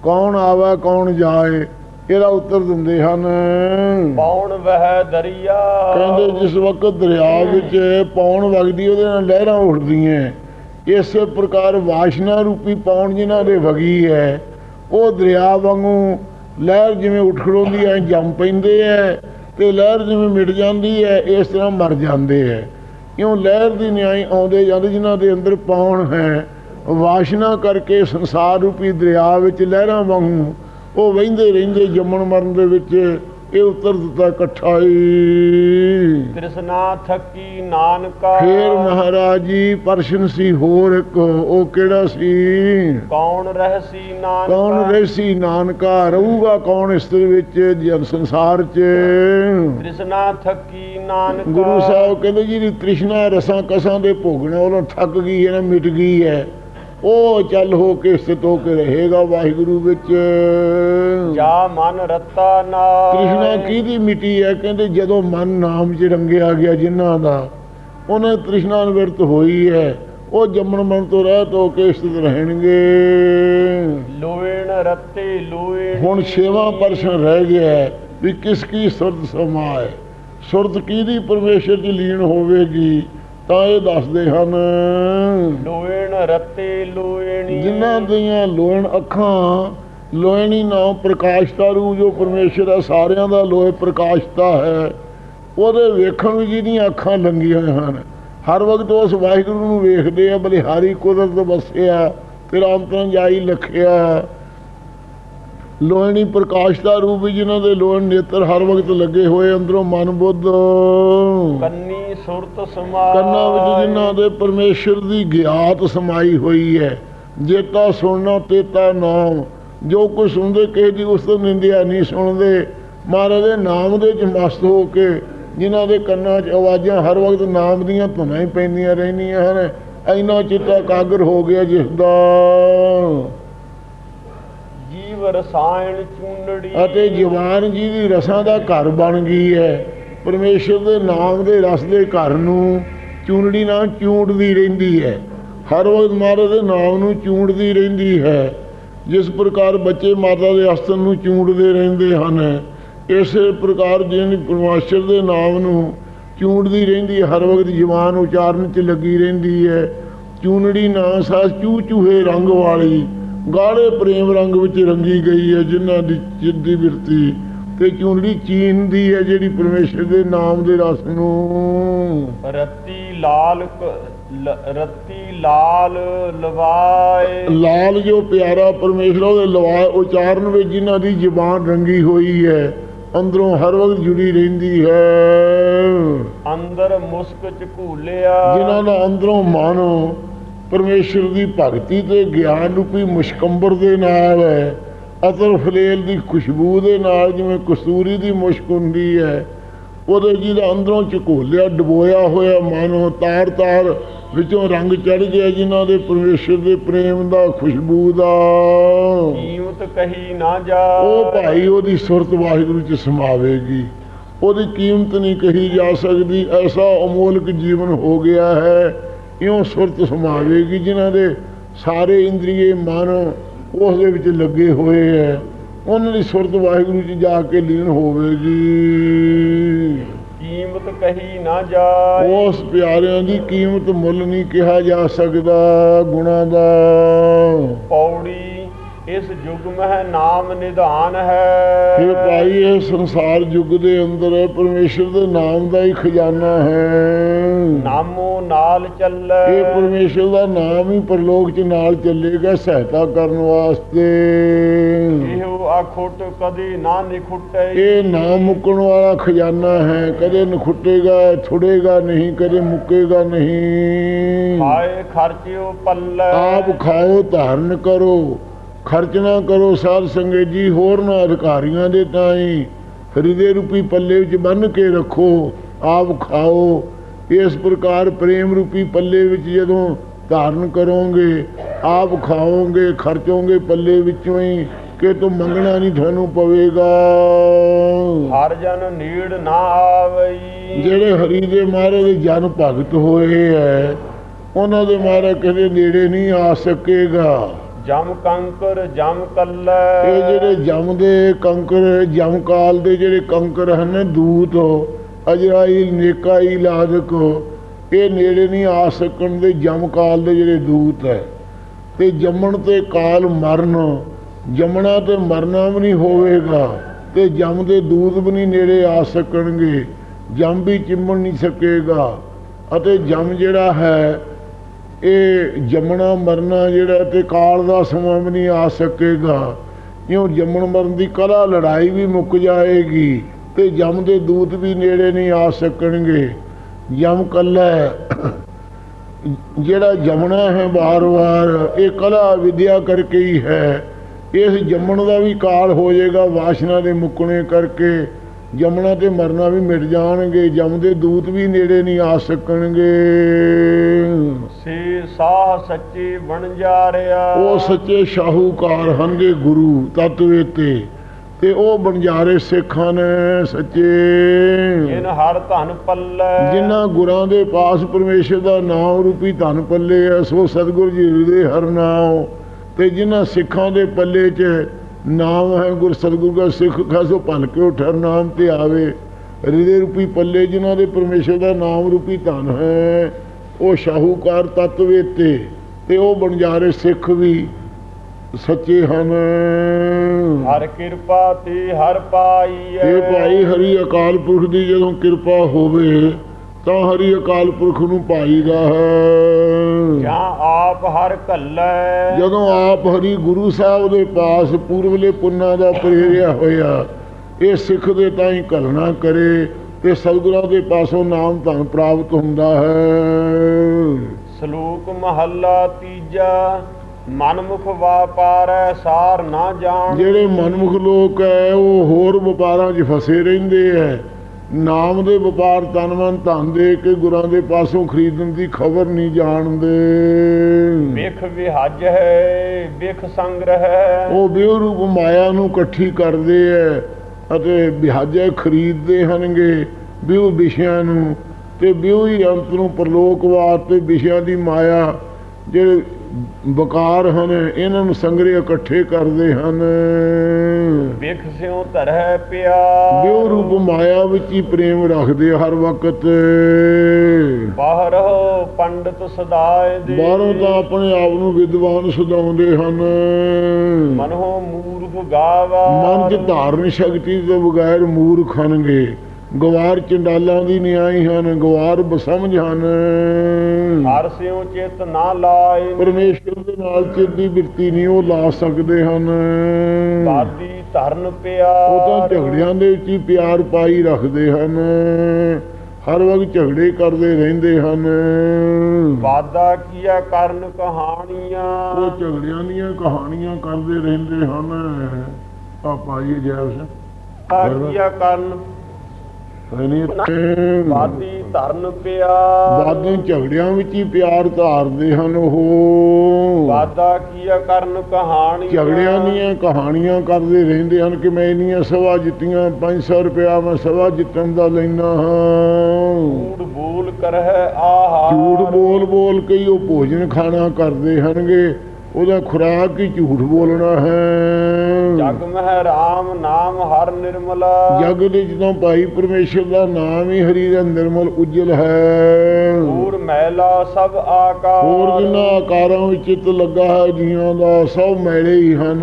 ਕੌਣ ਆਵੇ ਕੌਣ ਜਾਏ ਇਹਦਾ ਉੱਤਰ ਦਿੰਦੇ ਹਨ। ਪੌਣ ਵਹਿ ਦਰਿਆ। ਕਹਿੰਦੇ ਜਿਸ ਵਕਤ ਦਰਿਆ ਵਿੱਚ ਪੌਣ ਵਗਦੀ ਉਹਦੇ ਨਾਲ ਲਹਿਰਾਂ ਉੱਠਦੀਆਂ। ਇਸੇ ਪ੍ਰਕਾਰ ਵਾਸ਼ਨਾ ਰੂਪੀ ਪੌਣ ਜਿਨ੍ਹਾਂ ਦੇ ਵਗੀ ਹੈ ਉਹ ਦਰਿਆ ਵਾਂਗੂ ਲਹਿਰ ਜਿਵੇਂ ਉੱਠ ਖੜੋਂਦੀ ਐ ਜੰਮ ਪੈਂਦੇ ਐ ਤੇ ਲਹਿਰ ਜਿਵੇਂ ਮਿਟ ਜਾਂਦੀ ਐ ਇਸ ਤਰ੍ਹਾਂ ਮਰ ਜਾਂਦੇ ਐ ਕਿਉਂ ਲਹਿਰ ਦੀ ਨਿਆਈ ਆਉਂਦੇ ਜਾਂਦੇ ਜਿਨ੍ਹਾਂ ਦੇ ਅੰਦਰ ਪਾਉਣ ਹੈ? ਵਾਸ਼ਨਾ ਕਰਕੇ ਸੰਸਾਰ ਰੂਪੀ ਦਰਿਆ ਵਿੱਚ ਲਹਿਰਾਂ ਵਾਂਗੂ ਉਹ ਵਹਿੰਦੇ ਰਹਿੰਦੇ ਜੰਮਣ ਮਰਨ ਦੇ ਵਿੱਚ ਇਹ ਉੱਤਰ ਦਿੱਤਾ ਇਕੱਠਾ ਹੀ ਤ੍ਰਿਸ਼ਨਾ ਥਕੀ ਨਾਨਕਾ? ਫੇਰ ਮਹਾਰਾਜ ਜੀ ਪ੍ਰਸ਼ਨ ਸੀ ਹੋਰ ਇੱਕ ਉਹ ਕਿਹੜਾ ਸੀ? ਕੌਣ ਰਹਿਸੀ ਨਾਨਕਾ? ਕੌਣ ਰਹਿਸੀ ਨਾਨਕਾ? ਰਹੂਗਾ ਕੌਣ ਇਸ ਦੇ ਵਿੱਚ ਜਨ ਸੰਸਾਰ 'ਚ? ਤ੍ਰਿਸ਼ਨਾ ਥਕੀ ਨਾਨਕਾ? ਗੁਰੂ ਸਾਹਿਬ ਕਹਿੰਦੇ ਜਿਹੜੀ ਤ੍ਰਿਸ਼ਨਾ ਰਸਾਂ ਕਸਾਂ ਦੇ ਭੋਗਣਾ ਉਹਨੂੰ ਥੱਕ ਗਈ ਹੈ ਨਾ ਮਿਟ ਗਈ ਹੈ। ਉਹ ਚੱਲ ਹੋ ਕੇ ਸਥਿਤ ਹੋ ਕੇ ਰਹੇਗਾ ਵਾਹਿਗੁਰੂ ਵਿੱਚ। ਜਾ ਮਨ ਰਤਾ ਨਾ। ਤ੍ਰਿਸ਼ਨਾ ਕਿਹਦੀ ਮਿਟੀ ਹੈ? ਕਹਿੰਦੇ ਜਦੋਂ ਮਨ ਨਾਮ 'ਚ ਰੰਗਿਆ ਗਿਆ ਜਿਨ੍ਹਾਂ ਦਾ ਉਹਨੇ ਤ੍ਰਿਸ਼ਨਾ ਨਿਵਰਤ ਹੋਈ ਹੈ। ਉਹ ਜੰਮਣ ਮਨ ਤੋਂ ਰਹਿਤ ਹੋ ਕੇ ਸਥਿਤ ਰਹਿਣਗੇ। ਲੋਇਣ ਰਤੇ ਲੋਇਣ। ਹੁਣ ਛੇਵਾਂ ਪਰਸ਼ਨ ਰਹਿ ਗਿਆ ਵੀ ਕਿਸ ਕੀ ਸੁਰਤ ਸਮਾਏ ਸੁਰਤ ਕਿਹਦੀ ਪਰਮੇਸ਼ਰ ਦੀ ਲੀਨ ਹੋਵੇਗੀ? ਤਾਂ ਇਹ ਦੱਸਦੇ ਹਨ ਲੋਇਣ ਰਤੇ ਲੋਇਣੀ ਜਿਨ੍ਹਾਂ ਦੀਆਂ ਲੋਹਣ ਅੱਖਾਂ ਲੋਹਣੀ ਨਾਮ ਪ੍ਰਕਾਸ਼ਤਾ ਰੂਪ ਜੋ ਪਰਮੇਸ਼ਰ ਹੈ ਸਾਰਿਆਂ ਦਾ ਲੋਹ ਪ੍ਰਕਾਸ਼ਤਾ ਹੈ ਉਹਦੇ ਵੇਖਣ ਵੀ ਜਿਹਦੀਆਂ ਅੱਖਾਂ ਲੰਗੀਆਂ ਹਨ। ਹਰ ਵਕਤ ਉਸ ਵਾਹਿਗੁਰੂ ਨੂੰ ਵੇਖਦੇ ਆ ਬਲਿਹਾਰੀ ਕੁਦਰਤ ਵਸਿਆ ਤੇਰਾ ਅੰਤਰਾਂ ਜਾਈ ਲਖਿਆ। ਲੋਹਣੀ ਪ੍ਰਕਾਸ਼ ਦਾ ਰੂਪ ਜਿਨ੍ਹਾਂ ਦੇ ਲੋਹਣ ਨੇਤਰ ਹਰ ਵਕਤ ਲੱਗੇ ਹੋਏ ਅੰਦਰੋਂ ਮਨ ਬੁੱਧ। ਕੰਨੀ ਸੁਰਤ ਸਮਾ ਕੰਨਾਂ ਵਿੱਚ ਜਿਨ੍ਹਾਂ ਦੇ ਪਰਮੇਸ਼ਰ ਦੀ ਗਿਆਤ ਸਮਾਈ ਹੋਈ ਹੈ। ਜੇਤਾ ਸੁਣਨਾ ਤੇਤਾ ਨਾਮ ਜੋ ਕੁਝ ਸੁਣਦੇ ਕਿਸੇ ਦੀ ਉਸ ਤੋਂ ਨਿੰਦਿਆ ਨਹੀਂ ਸੁਣਦੇ। ਮਹਾਰਾਜ ਦੇ ਨਾਮ ਦੇ ਚ ਮਸਤ ਹੋ ਕੇ ਜਿਨ੍ਹਾਂ ਦੇ ਕੰਨਾਂ 'ਚ ਆਵਾਜ਼ਾਂ ਹਰ ਵਕਤ ਨਾਮ ਦੀਆਂ ਧੁਨਾਂ ਹੀ ਪੈਂਦੀਆਂ ਰਹਿੰਦੀਆਂ ਹਨ। ਇੰਨਾ ਚਿੱਤਾ ਇਕਾਗਰ ਹੋ ਗਿਆ ਜਿਸ ਦਾ। ਰਸਾਇਣ ਚੂਨੜੀ। ਅਤੇ ਜਵਾਨ ਜੀ ਦੀ ਰਸਾਂ ਦਾ ਘਰ ਬਣ ਗਈ ਹੈ। ਪਰਮੇਸ਼ਰ ਦੇ ਨਾਮ ਦੇ ਰਸ ਦੇ ਘਰ ਨੂੰ ਚੂਨੜੀ ਨਾਲ ਚੂੰਡਦੀ ਰਹਿੰਦੀ ਹੈ। ਹਰ ਵਕਤ ਮਾਤਾ ਦੇ ਨਾਮ ਨੂੰ ਚੂੰਡਦੀ ਰਹਿੰਦੀ ਹੈ। ਜਿਸ ਪ੍ਰਕਾਰ ਬੱਚੇ ਮਾਤਾ ਦੇ ਅਸਤਨ ਨੂੰ ਚੂੰਡਦੇ ਰਹਿੰਦੇ ਹਨ, ਇਸੇ ਪ੍ਰਕਾਰ ਜਿਨ ਪਰਮਾਸ਼ਰ ਦੇ ਨਾਮ ਨੂੰ ਚੂੰਡਦੀ ਰਹਿੰਦੀ ਹੈ, ਹਰ ਵਕਤ ਜਵਾਨ ਉਚਾਰਨ 'ਚ ਲੱਗੀ ਰਹਿੰਦੀ ਹੈ। ਚੂਨੜੀ ਨਾ ਸਾਸ ਚੂ ਚੂਹੇ ਰੰਗ ਵਾਲੀ ਗਾੜੇ ਪ੍ਰੇਮ ਰੰਗ ਵਿੱਚ ਰੰਗੀ ਗਈ ਹੈ ਜਿਨ੍ਹਾਂ ਦੀ ਜਿੱਦੀ ਬਿਰਤੀ ਤੇ ਚੂਨੜੀ ਚੀਨ ਦੀ ਹੈ ਜਿਹੜੀ ਪਰਮੇਸ਼ਰ ਦੇ ਨਾਮ ਦੇ ਰਸ ਨੂੰ। ਰੱਤੀ ਲਾਲ ਰੱਤੀ ਲਾਲ ਲਵਾਏ। ਲਾਲ ਜੋ ਪਿਆਰਾ ਪਰਮੇਸ਼ਰ ਉਹਦੇ ਲਵਾ ਉਚਾਰਨ ਵਿੱਚ ਜਿਨ੍ਹਾਂ ਦੀ ਜ਼ੁਬਾਨ ਰੰਗੀ ਹੋਈ ਹੈ ਅੰਦਰੋਂ ਹਰ ਵਕਤ ਜੁੜੀ ਰਹਿੰਦੀ ਹੈ। ਅੰਦਰ ਮੁਸਕ ਚ ਘੂਲਿਆ ਜਿਨ੍ਹਾਂ ਦਾ ਅੰਦਰੋਂ ਮਨ ਪਰਮੇਸ਼ਰ ਦੀ ਭਗਤੀ ਤੇ ਗਿਆਨ ਰੂਪੀ ਮੁਸ਼ਕੰਬਰ ਦੇ ਨਾਲ ਹੈ। ਅਤਰ ਫਲੇਲ ਦੀ ਖੁਸ਼ਬੂ ਦੇ ਨਾਲ ਜਿਵੇਂ ਕਸਤੂਰੀ ਦੀ ਮੁਸ਼ਕ ਹੁੰਦੀ ਹੈ। ਉਹਦੇ ਜਿਹਦਾ ਅੰਦਰੋਂ ਝਕੋਲਿਆ ਡਬੋਇਆ ਹੋਇਆ ਮਨ ਤਾਰ ਤਾਰ ਵਿੱਚੋਂ ਰੰਗ ਚੜ ਗਿਆ ਜਿਨ੍ਹਾਂ ਦੇ ਪਰਮੇਸ਼ਰ ਦੇ ਪ੍ਰੇਮ ਦਾ ਖੁਸ਼ਬੂ ਦਾ। ਕੀਮਤ ਕਹੀ ਨਾ ਜਾ। ਉਹ ਭਾਈ ਉਹਦੀ ਸੁਰਤ ਵਾਹਿਗੁਰੂ ਚ ਸਮਾਵੇਗੀ। ਉਹਦੀ ਕੀਮਤ ਨਹੀਂ ਕਹੀ ਜਾ ਸਕਦੀ। ਐਸਾ ਅਮੋਲਕ ਜੀਵਨ ਹੋ ਗਿਆ ਹੈ। ਇਉਂ ਸੁਰਤ ਸਮਾਵੇਗੀ ਜਿਨ੍ਹਾਂ ਦੇ ਸਾਰੇ ਇੰਦਰੀਏ ਮਨ ਉਸ ਦੇ ਵਿੱਚ ਲੱਗੇ ਹੋਏ ਹੈ ਉਹਨਾਂ ਦੀ ਸੁਰਤ ਵਾਹਿਗੁਰੂ ਚ ਜਾ ਕੇ ਲੀਨ ਹੋਵੇਗੀ। ਕੀਮਤ ਕਹੀ ਨਾ ਜਾਏ। ਉਸ ਪਿਆਰਿਆਂ ਦੀ ਕੀਮਤ ਮੁੱਲ ਨਹੀਂ ਕਿਹਾ ਜਾ ਸਕਦਾ ਗੁਣਾ ਦਾ। ਪੌੜੀ ਇਸ ਯੁਗ ਮਹਿ ਨਾਮ ਨਿਧਾਨ ਹੈ। ਇਹ ਭਾਈ ਇਹ ਸੰਸਾਰ ਯੁੱਗ ਦੇ ਅੰਦਰ ਪਰਮੇਸ਼ਰ ਦੇ ਨਾਮ ਦਾ ਹੀ ਖਜ਼ਾਨਾ ਹੈ। ਨਾਮੋ ਨਾਲ ਚੱਲੈ। ਇਹ ਪਰਮੇਸ਼ਰ ਦਾ ਨਾਮ ਹੀ ਪਰਲੋਕ ਚ ਨਾਲ ਚੱਲੇਗਾ ਸਹਾਇਤਾ ਕਰਨ ਵਾਸਤੇ। ਇਹੋ ਆਖੁੱਟ ਕਦੀ ਨਾ ਨਿਖੁੱਟੈ। ਇਹ ਨਾ ਮੁੱਕਣ ਵਾਲਾ ਖਜ਼ਾਨਾ ਹੈ। ਕਦੇ ਨਖੁੱਟੇਗਾ ਥੁੜੇਗਾ ਨਹੀਂ ਕਦੇ ਮੁੱਕੇਗਾ ਨਹੀਂ। ਆਏ ਖਰਚਿਓ ਪੱਲੇ। ਆਪ ਖਾਓ ਧਾਰਨ ਕਰੋ। ਖਰਚ ਨਾ ਕਰੋ ਸਾਧ ਸੰਗਤ ਜੀ ਹੋਰ ਨਾ ਅਧਿਕਾਰੀਆਂ ਦੇ ਤਾਈ। ਹਿਰਦੇ ਰੂਪੀ ਪੱਲੇ ਵਿੱਚ ਬੰਨ ਕੇ ਰੱਖੋ ਆਪ ਖਾਓ। ਇਸ ਪ੍ਰਕਾਰ ਪ੍ਰੇਮ ਰੂਪੀ ਪੱਲੇ ਵਿੱਚ ਜਦੋਂ ਧਾਰਨ ਕਰੋਗੇ ਆਪ ਖਾਓਗੇ ਖਰਚੋਗੇ ਪੱਲੇ ਵਿੱਚੋਂ ਹੀ ਕਿ ਤੂੰ ਮੰਗਣਾ ਨਹੀਂ ਤੁਹਾਨੂੰ ਪਵੇਗਾ। ਹਰ ਜਨ ਨੀੜ ਨਾ ਆਵਈ। ਜਿਹੜੇ ਹਰੀ ਦੇ ਮਹਾਰਾਜ ਦੇ ਜਨ ਭਗਤ ਹੋਏ ਹੈ ਉਹਨਾਂ ਦੇ ਮਹਾਰਾਜ ਕਦੇ ਨੇੜੇ ਨਹੀਂ ਆ ਸਕੇਗਾ। ਜਮ ਕੰਕਰ ਜਮ ਕੱਲੈ। ਇਹ ਜਿਹੜੇ ਜਮ ਦੇ ਕੰਕਰ, ਜਮ ਕਾਲ ਦੇ ਜਿਹੜੇ ਕੰਕਰ ਹਨ, ਦੂਤ ਅਜਰਾਈਲ ਨੇਕਾਈ, ਲਾਦਕ, ਇਹ ਨੇੜੇ ਨਹੀਂ ਆ ਸਕਣ ਦੇ ਜਮ ਕਾਲ ਦੇ ਜਿਹੜੇ ਦੂਤ ਹੈ। ਤੇ ਜੰਮਣ ਤੇ ਕਾਲ ਮਰਨ, ਜੰਮਣਾ ਤੇ ਮਰਨਾ ਵੀ ਨਹੀਂ ਹੋਵੇਗਾ, ਤੇ ਜਮ ਦੇ ਦੂਤ ਵੀ ਨਹੀਂ ਨੇੜੇ ਆ ਸਕਣਗੇ, ਜਮ ਵੀ ਚਿੰਮਣ ਨਹੀਂ ਸਕੇਗਾ। ਅਤੇ ਜਮ ਜਿਹੜਾ ਹੈ ਇਹ ਜੰਮਣਾ ਮਰਨਾ ਜਿਹੜਾ ਤੇ ਕਾਲ ਦਾ ਸਮਾਂ ਵੀ ਨਹੀਂ ਆ ਸਕੇਗਾ। ਕਿਉਂ ਜੰਮਣ ਮਰਨ ਦੀ ਕਲਾ ਲੜਾਈ ਵੀ ਮੁੱਕ ਜਾਏਗੀ ਤੇ ਜਮ ਦੇ ਦੂਤ ਵੀ ਨੇੜੇ ਨਹੀਂ ਆ ਸਕਣਗੇ। ਜਮ ਕੱਲਾ ਜਿਹੜਾ ਜੰਮਣਾ ਹੈ ਵਾਰ-ਵਾਰ, ਇਹ ਕਲਾ ਵਿਦਿਆ ਕਰਕੇ ਹੀ ਹੈ। ਇਸ ਜੰਮਣ ਦਾ ਵੀ ਕਾਲ ਹੋ ਜਾਏਗਾ ਵਾਸ਼ਨਾ ਦੇ ਮੁੱਕਣੇ ਕਰਕੇ। ਜੰਮਣਾ ਤੇ ਮਰਨਾ ਵੀ ਮਿਟ ਜਾਣਗੇ ਜਮ ਦੇ ਦੂਤ ਵੀ ਨੇੜੇ ਨਹੀਂ ਆ ਸਕਣਗੇ। ਸੇ ਸਾਹ ਸੱਚੇ ਬਣ ਜਾ ਰਿਆ ਉਹ ਸੱਚੇ ਸ਼ਾਹੂਕਾਰ ਹਨਗੇ ਗੁਰੂ ਤਤਵੇ ਤੇ ਤੇ ਉਹ ਬਣਜਾਰੇ ਸਿੱਖਾਂ ਨੇ ਸੱਚੇ। ਜਿਨ ਹਰ ਧਨ ਪੱਲੇ। ਜਿਨ੍ਹਾਂ ਗੁਰਾਂ ਦੇ ਪਾਸ ਪਰਮੇਸ਼ਰ ਦਾ ਨਾਮ ਰੂਪੀ ਧਨ ਪੱਲੇ ਐ ਸੋ ਸਤਿਗੁਰ ਜੀ ਹਿਰਦੇ ਹਰ ਨਾਮ ਤੇ ਜਿਨ੍ਹਾਂ ਸਿੱਖਾਂ ਦੇ ਪੱਲੇ 'ਚ ਨਾਮ ਹੈ ਗੁਰ ਸਤਿਗੁਰ ਦਾ ਸਿੱਖ ਖਾਸੋ ਭਲ ਕੇ ਉਠਰ ਨਾਮ ਤੇ ਆਵੇ। ਹਿਰਦੇ ਰੂਪੀ ਪੱਲੇ ਜਿਨ੍ਹਾਂ ਦੇ ਪਰਮੇਸ਼ਰ ਦਾ ਨਾਮ ਰੂਪੀ ਧਨ ਹੈ ਉਹ ਸ਼ਾਹੂਕਾਰ ਤਤਵੇ ਤੇ ਤੇ ਉਹ ਬਣਜਾਰੇ ਸਿੱਖ ਵੀ ਸੱਚੇ ਹਨ। ਹਰ ਕਿਰਪਾ ਤੇ ਹਰ ਪਾਈ ਇਹ ਭਾਈ ਹਰੀ ਅਕਾਲ ਪੁਰਖ ਦੀ ਜਦੋਂ ਕਿਰਪਾ ਹੋਵੇ ਤਾਂ ਹਰੀ ਅਕਾਲ ਪੁਰਖ ਨੂੰ ਪਾਈਦਾ ਹੈ। ਜਾਂ ਆਪ ਹਰ ਘੱਲੈ। ਜਦੋਂ ਆਪ ਹਰੀ ਗੁਰੂ ਸਾਹਿਬ ਦੇ ਪਾਸ ਪੂਰਵਲੇ ਪੁੰਨਾਂ ਦਾ ਪ੍ਰੇਰਿਆ ਹੋਇਆ ਇਹ ਸਿੱਖ ਦੇ ਤਾਂ ਹੀ ਕਲਣਾ ਕਰੇ ਤੇ ਸਤਿਗੁਰਾਂ ਦੇ ਪਾਸੋਂ ਨਾਮ ਧਨ ਪ੍ਰਾਪਤ ਹੁੰਦਾ ਹੈ। ਸ਼ਲੋਕ ਮਹੱਲਾ ਤੀਜਾ ਮਨਮੁਖ ਵਾਪਾਰੈ ਸਾਰ ਨਾ ਜਾਣ। ਜਿਹੜੇ ਮਨਮੁਖ ਲੋਕ ਹੈ ਉਹ ਹੋਰ ਵਪਾਰਾਂ 'ਚ ਫਸੇ ਰਹਿੰਦੇ ਐ ਨਾਮ ਦੇ ਵਪਾਰ ਤਨ ਮਨ ਧਨ ਦੇ ਕੇ ਗੁਰਾਂ ਦੇ ਪਾਸੋਂ ਖਰੀਦਣ ਦੀ ਖਬਰ ਨਹੀਂ ਜਾਣਦੇ। ਵਿਖ ਵਿਹਜ ਹੈ ਵਿਖ ਸੰਗ੍ਰਹਿ ਉਹ ਬਿਉ ਰੂਪ ਮਾਇਆ ਨੂੰ ਇਕੱਠੀ ਕਰਦੇ ਐ ਅਤੇ ਵਿਹਾਜੇ ਖਰੀਦਦੇ ਹਨਗੇ ਬਿਉ ਵਿਸ਼ਿਆਂ ਨੂੰ ਤੇ ਬਿਉ ਹੀ ਅੰਤ ਨੂੰ ਪਰਲੋਕ ਵਾਸਤੇ ਵਿਸ਼ਿਆਂ ਦੀ ਮਾਇਆ ਜਿਹੜੇ ਬਕਾਰ ਹਨ ਇਹਨਾਂ ਨੂੰ ਸੰਗਰੇ ਇਕੱਠੇ ਕਰਦੇ ਹਨ। ਵਿਖ ਸਿਉ ਧਰੈ ਪਿਆ ਬਿਉ ਰੂਪ ਮਾਇਆ ਵਿੱਚ ਹੀ ਪ੍ਰੇਮ ਰੱਖਦੇ ਹਰ ਵਕਤ। ਬਾਹਰੋ ਪੰਡਤ ਸਦਾਏ ਦੇ। ਬਾਹਰੋਂ ਤਾਂ ਆਪਣੇ ਆਪ ਨੂੰ ਵਿਦਵਾਨ ਸਦਾਉਂਦੇ ਹਨ। ਮਨੋ ਮੂਰਖ ਗਾਵਾ। ਮਨ ਚ ਧਾਰਨ ਸ਼ਕਤੀ ਤੋਂ ਬਗੈਰ ਮੂਰਖ ਹਨਗੇ ਗਵਾਰ ਚੰਡਾਲਾਂ ਦੀ ਨਿਆਈ ਹਨ ਗਵਾਰ ਬਸਮਝ ਹਨ। ਹਰ ਸਿਉ ਚਿਤ ਨਾ ਲਾਏ। ਪਰਮੇਸ਼ਰ ਦੇ ਨਾਲ ਚਿੱਤ ਦੀ ਬਿਰਤੀ ਨਹੀਂ ਉਹ ਲਾ ਸਕਦੇ ਹਨ। ਬਾਦੀ ਧਰਨ ਪਿਆ ਉਹ ਤਾਂ ਝਗੜਿਆਂ ਦੇ ਵਿੱਚ ਹੀ ਪਿਆਰ ਪਾਈ ਰੱਖਦੇ ਹਨ। ਹਰ ਵਕਤ ਝਗੜੇ ਕਰਦੇ ਰਹਿੰਦੇ ਹਨ। ਵਾਦਾ ਕੀਆ ਕਰਨ ਕਹਾਣੀਆਂ। ਉਹ ਝਗੜਿਆਂ ਦੀਆਂ ਕਹਾਣੀਆਂ ਕਰਦੇ ਰਹਿੰਦੇ ਹਨ। ਆ ਪਾਈਏ ਜੈਸ। ਕੀਆ ਕਰਨ ਨਹੀਂ ਵਾਦੀ ਧਰਨ ਪਿਆ। ਬਾਦੋਂ ਝਗੜਿਆਂ ਵਿੱਚ ਹੀ ਪਿਆਰ ਧਾਰਦੇ ਹਨ ਉਹ। ਵਾਦਾ ਕੀਆ ਕਰਨ ਕਹਾਣੀਆਂ? ਝਗੜਿਆਂ ਦੀਆਂ ਕਹਾਣੀਆਂ ਕਰਦੇ ਰਹਿੰਦੇ ਹਨ ਕਿ ਮੈਂ ਇੰਨੀਆਂ ਸਵਾ ਜਿੱਤੀਆਂ 500 ਰੁਪਇਆ ਮੈਂ ਸਵਾ ਜਿੱਤਣ ਦਾ ਲੈਣਾ ਹਾਂ। ਝੂਠ ਬੋਲ ਕਰਹਿ ਆਹਾਰ। ਝੂਠ ਬੋਲ ਬੋਲ ਕੇ ਉਹ ਭੋਜਨ ਖਾਣਾ ਕਰਦੇ ਹਨਗੇ ਉਹਦਾ ਖੁਰਾਕ ਹੀ ਝੂਠ ਬੋਲਣਾ ਹੈ। ਜਗ ਮਹਿ ਰਾਮ ਨਾਮ ਹਰ ਨਿਰਮਲਾ। ਜਗ ਦੇ ਜਦੋਂ ਭਾਈ ਪਰਮੇਸ਼ਰ ਦਾ ਨਾਮ ਹੀ ਹਰੀ ਦਾ ਨਿਰਮਲ ਉਜਲ ਹੈ। ਹੋਰ ਮੈਲਾ ਸਭ ਆਕਾਰ। ਹੋਰ ਜਿਨ੍ਹਾਂ ਆਕਾਰਾਂ ਵਿੱਚ ਚਿੱਤ ਲੱਗਾ ਹੈ ਜੀਆਂ ਦਾ ਸਭ ਮੈਲੇ ਹੀ ਹਨ।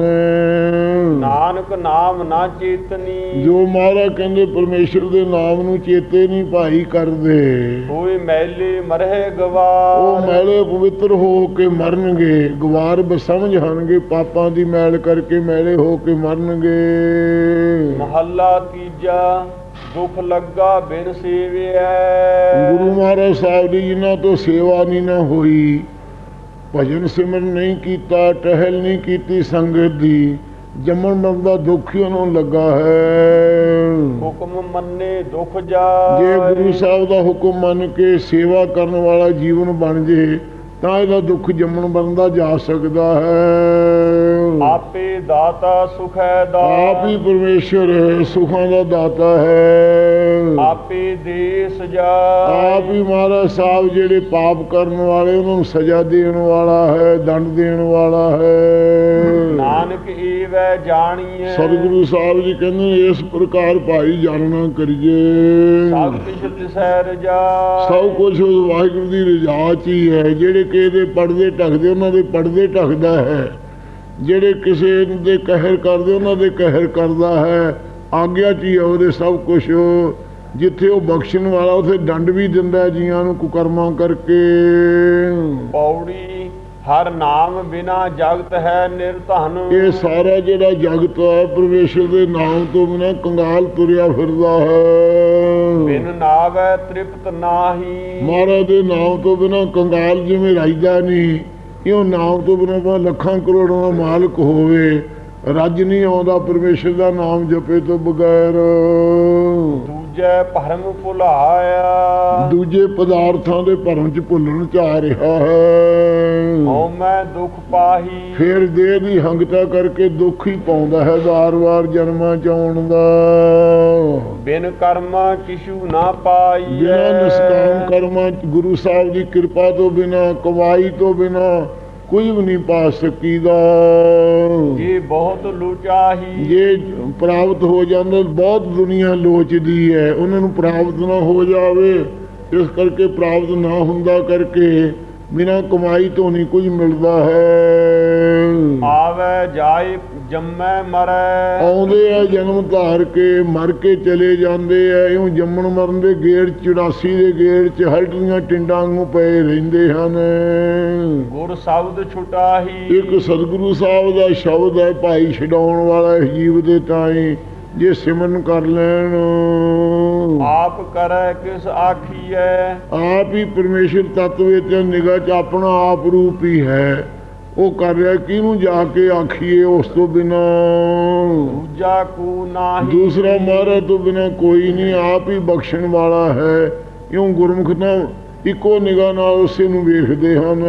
ਨਾਨਕ ਨਾਮ ਨਾ ਚੇਤਨੀ। ਜੋ ਮਹਾਰਾਜ ਕਹਿੰਦੇ ਪਰਮੇਸ਼ਰ ਦੇ ਨਾਮ ਨੂੰ ਚੇਤੇ ਨਹੀਂ ਭਾਈ ਕਰਦੇ। ਹੋਏ ਮੈਲੇ ਮਰਹਿ ਉਹ ਗਵਾਰ ਮੈਲੇ ਪਵਿੱਤਰ ਹੋ ਕੇ ਮਰਨਗੇ ਗਵਾਰ ਬਸਮਝ ਹਨਗੇ ਪਾਪਾਂ ਦੀ ਮੈਲ ਕਰਕੇ ਮੈਲੇ ਹੋ ਕੇ ਮਰਨਗੇ। ਮਹੱਲਾ ਤੀਜਾ ਦੁਖ ਲੱਗਾ ਬਿਨ ਸੇਵਿਐ। ਗੁਰੂ ਮਹਾਰਾਜ ਸਾਹਿਬ ਦੀ ਜਿਨ੍ਹਾਂ ਤੋਂ ਸੇਵਾ ਨਹੀਂ ਨਾ ਹੋਈ ਭਜਨ ਸਿਮਰਨ ਨਹੀਂ ਕੀਤਾ ਟਹਿਲ ਨਹੀਂ ਕੀਤੀ ਸੰਗਤ ਦੀ ਜੰਮਣ ਮਰਨ ਦਾ ਦੁੱਖ ਹੀ ਉਹਨੂੰ ਲੱਗਾ ਹੈ। ਹੁਕਮ ਮੰਨੇ ਦੁਖ ਜਾਏ। ਜੇ ਗੁਰੂ ਸਾਹਿਬ ਦਾ ਹੁਕਮ ਮੰਨ ਕੇ ਸੇਵਾ ਕਰਨ ਵਾਲਾ ਜੀਵਨ ਬਣ ਜੇ ਤਾਂ ਇਹਦਾ ਦੁੱਖ ਜੰਮਣ ਮਰਨ ਦਾ ਜਾ ਸਕਦਾ ਹੈ। ਆਪੇ ਦਾਤਾ ਸੁਖੈ ਦਾ। ਆਪ ਹੀ ਪਰਮੇਸ਼ਰ ਹੈ ਸੁਖਾਂ ਦਾ ਦਾਤਾ ਹੈ। ਆਪੇ ਦੇ ਸਜਾ ਆਪ ਹੀ ਮਹਾਰਾਜ ਸਾਹਿਬ ਜਿਹੜੇ ਪਾਪ ਕਰਨ ਵਾਲੇ ਉਹਨਾਂ ਨੂੰ ਸਜ਼ਾ ਦੇਣ ਵਾਲਾ ਹੈ ਦੰਡ ਦੇਣ ਵਾਲਾ ਹੈ। ਨਾਨਕ ਏਵੈ ਜਾਣੀਐ। ਸਤਿਗੁਰੂ ਸਾਹਿਬ ਜੀ ਕਹਿੰਦੇ ਇਸ ਪ੍ਰਕਾਰ ਭਾਈ ਜਾਣਨਾ ਕਰੀਏ। ਸਭ ਕਿਛ ਤਿਸੈ ਰਜਾ ਸਭ ਕੁਝ ਉਸ ਵਾਹਿਗੁਰੂ ਦੀ ਰਜ਼ਾ 'ਚ ਹੀ ਹੈ। ਜਿਹੜੇ ਕਿਸੇ ਦੇ ਪਰਦੇ ਢੱਕਦੇ ਉਹਨਾਂ ਦੇ ਪਰਦੇ ਢੱਕਦਾ ਹੈ। ਜਿਹੜੇ ਕਿਸੇ ਦੇ ਕਹਿਰ ਕਰਦੇ ਉਹਨਾਂ ਦੇ ਕਹਿਰ ਕਰਦਾ ਹੈ। ਆਗਿਆ 'ਚ ਹੀ ਹੈ ਉਹਦੇ ਸਭ ਕੁਝ ਜਿੱਥੇ ਉਹ ਬਖਸ਼ਣ ਵਾਲਾ ਉਥੇ ਦੰਡ ਵੀ ਦਿੰਦਾ ਜੀਆਂ ਨੂੰ ਕੁਕਰਮਾਂ ਕਰਕੇ। ਪੌੜੀ ਹਰ ਨਾਮ ਬਿਨਾ ਜਗਤ ਹੈ ਨਿਰਧਨ ਇਹ ਸਾਰਾ ਜਿਹੜਾ ਜਗਤ ਹੈ ਪਰਮੇਸ਼ਰ ਦੇ ਨਾਮ ਤੋਂ ਬਿਨਾਂ ਕੰਗਾਲ ਤੁਰਿਆ ਫਿਰਦਾ ਹੈ। ਬਿਨ ਨਾਵੈ ਤ੍ਰਿਪਤ ਨਾਹੀ। ਮਹਾਰਾਜ ਦੇ ਨਾਮ ਤੋਂ ਬਿਨਾਂ ਕੰਗਾਲ ਜਿਵੇਂ ਰਾਈਦਾ ਨਹੀਂ ਇਉਂ ਨਾਮ ਤੋਂ ਬਿਨਾਂ ਭਾਵੇਂ ਲੱਖਾਂ ਕਰੋੜਾਂ ਦਾ ਮਾਲਕ ਹੋਵੇ। ਰੱਜ ਨਹੀਂ ਆਉਂਦਾ ਪਰਮੇਸ਼ਰ ਦਾ ਨਾਮ ਜਪੇ ਤੋਂ ਬਗੈਰ। ਦੂਜੈ ਭਰਮ ਭੁਲਾਇਆ। ਦੂਜੇ ਪਦਾਰਥਾਂ ਦੇ ਭਰਮ ਚ ਭੁੱਲਣ ਚ ਆ ਰਿਹਾ ਹੈ। ਹਉ ਮੈਂ ਦੁਖ ਪਾਹੀ। ਫਿਰ ਦੇਹ ਦੀ ਹੰਗਤਾ ਕਰਕੇ ਦੁੱਖ ਹੀ ਪਾਉਂਦਾ ਹੈ ਵਾਰ-ਵਾਰ ਜਨਮਾਂ ਚ ਆਉਣ ਦਾ। ਬਿਨ ਕਰਮ ਕਿਛੂ ਨਾ ਪਾਈ ਬਿਨਾਂ ਨਿਸਕਾਮ ਕਰਮਾਂ ਗੁਰੂ ਸਾਹਿਬ ਦੀ ਕਿਰਪਾ ਤੋਂ ਬਿਨਾਂ ਕਮਾਈ ਤੋਂ ਬਿਨਾਂ ਕੋਈ ਵੀ ਨਹੀਂ ਪਾ ਸਕੀਦਾ। ਜੇ ਬਹੁਤ ਲੁਚਾਹੀ ਜੇ ਪ੍ਰਾਪਤ ਹੋ ਜਾਂਦਾ ਬਹੁਤ ਦੁਨੀਆ ਲੋਚਦੀ ਹੈ। ਉਹਨਾਂ ਨੂੰ ਪ੍ਰਾਪਤ ਨਾ ਹੋ ਜਾਵੇ ਇਸ ਕਰਕੇ ਪ੍ਰਾਪਤ ਨਾ ਹੁੰਦਾ ਕਰਕੇ ਬਿਨਾਂ ਕਮਾਈ ਤੋਂ ਨਹੀਂ ਕੁਝ ਮਿਲਦਾ ਹੈ। ਆਵੇ ਜਾਏ ਜੰਮੈ ਮਰੈ। ਆਉਂਦੇ ਆ ਜਨਮ ਧਾਰ ਕੇ ਮਰ ਕੇ ਚਲੇ ਜਾਂਦੇ ਆ। ਇਉਂ ਜੰਮਣ ਮਰਨ ਦੇ ਗੇੜ 84 ਦੇ ਗੇੜ 'ਚ ਹਲਟੀਆਂ ਟਿੰਡਾਂ ਵਾਂਗੂ ਪਏ ਰਹਿੰਦੇ ਹਨ। ਗੁਰ ਸ਼ਬਦ ਛੁਟਾਹੀ। ਇੱਕ ਸਤਿਗੁਰੂ ਸਾਹਿਬ ਦਾ ਸ਼ਬਦ ਹੈ ਭਾਈ ਛਡਾਉਣ ਵਾਲਾ ਇਸ ਜੀਵ ਦੇ ਤਾਈ ਜੇ ਸਿਮਰਨ ਕਰ ਲੈਣ। ਆਪ ਕਰੈ ਕਿਸ ਆਖੀਐ? ਆਪ ਹੀ ਪਰਮੇਸ਼ਰ ਤੱਤ ਵਿੱਚ ਨਿਗਾਹ 'ਚ ਆਪਣਾ ਆਪ ਰੂਪ ਹੀ ਹੈ। ਉਹ ਕਰ ਰਿਹਾ ਕਿਹਨੂੰ ਜਾ ਕੇ ਆਖੀਏ ਉਸ ਤੋਂ ਬਿਨਾ? ਦੂਜਾ ਕੋ ਨਾਹੀ। ਦੂਸਰਾ ਮਹਾਰਾਜ ਤੋਂ ਬਿਨਾ ਕੋਈ ਨਹੀਂ ਆਪ ਹੀ ਬਖਸ਼ਣ ਵਾਲਾ ਹੈ। ਇਉਂ ਗੁਰਮੁਖ ਤਾਂ ਇੱਕੋ ਨਿਗਾਹ ਨਾਲ ਉਸੇ ਨੂੰ ਵੇਖਦੇ ਹਨ।